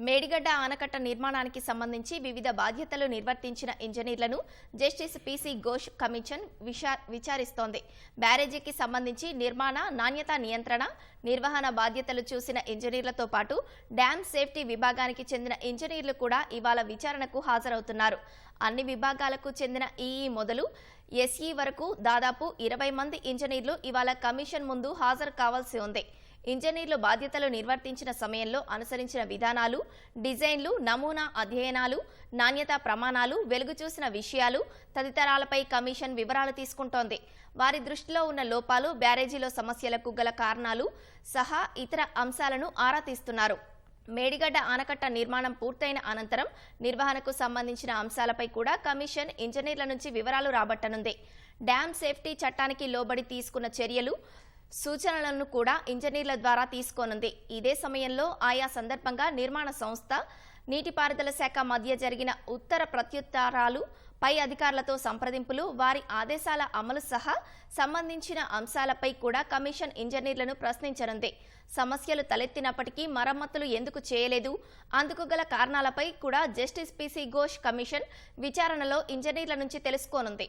మేడిగడ్డ ఆనకట్ట నిర్మాణానికి సంబంధించి వివిధ బాధ్యతలు నిర్వర్తించిన ఇంజనీర్లను జస్టిస్ పీసీ ఘోష్ కమిషన్ విషా- విచారిస్తోంది. బ్యారేజీకి సంబంధించి నిర్మాణ నాణ్యత నియంత్రణ నిర్వహణ బాధ్యతలు చూసిన ఇంజనీర్లతో పాటు డ్యామ్ సేఫ్టీ విభాగానికి చెందిన ఇంజనీర్లు కూడా ఇవాళ విచారణకు హాజరవుతున్నారు. అన్ని విభాగాలకు చెందిన ఈఈ మొదలు ఎస్ఈ వరకు దాదాపు ఇరవై మంది ఇంజనీర్లు ఇవాళ కమిషన్ ముందు హాజరు కావాల్సి ఉంది. ఇంజనీర్లు బాధ్యతలు నిర్వర్తించిన సమయంలో అనుసరించిన విధానాలు డిజైన్లు నమూనా అధ్యయనాలు నాణ్యతా ప్రమాణాలు వెలుగు చూసిన విషయాలు తదితరాలపై కమిషన్ వివరాలు తీసుకుంటోంది. వారి దృష్టిలో ఉన్న లోపాలు బ్యారేజీలో సమస్యలకు గల కారణాలు సహా ఇతర అంశాలను ఆరా తీస్తున్నారు. మేడిగడ్డ ఆనకట్ట నిర్మాణం పూర్తయిన అనంతరం నిర్వహణకు సంబంధించిన అంశాలపై కూడా కమిషన్ ఇంజనీర్ల నుంచి వివరాలు రాబట్టనుంది. డ్యామ్ సేఫ్టీ చట్టానికి లోబడి తీసుకున్న చర్యలు సూచనలను కూడా ఇంజనీర్ల ద్వారా తీసుకోనుంది. ఇదే సమయంలో ఆయా సందర్భంగా నిర్మాణ సంస్థ నీటిపారుదల శాఖ మధ్య జరిగిన ఉత్తర ప్రత్యుత్తరాలు పై అధికారులతో సంప్రదింపులు వారి ఆదేశాల అమలు సహా సంబంధించిన అంశాలపై కూడా కమిషన్ ఇంజనీర్లను ప్రశ్నించనుంది. సమస్యలు తలెత్తినప్పటికీ మరమ్మతులు ఎందుకు చేయలేదు? అందుకు గల కారణాలపై కూడా జస్టిస్ పిసి ఘోష్ కమిషన్ విచారణలో ఇంజనీర్ల నుంచి తెలుసుకోనుంది.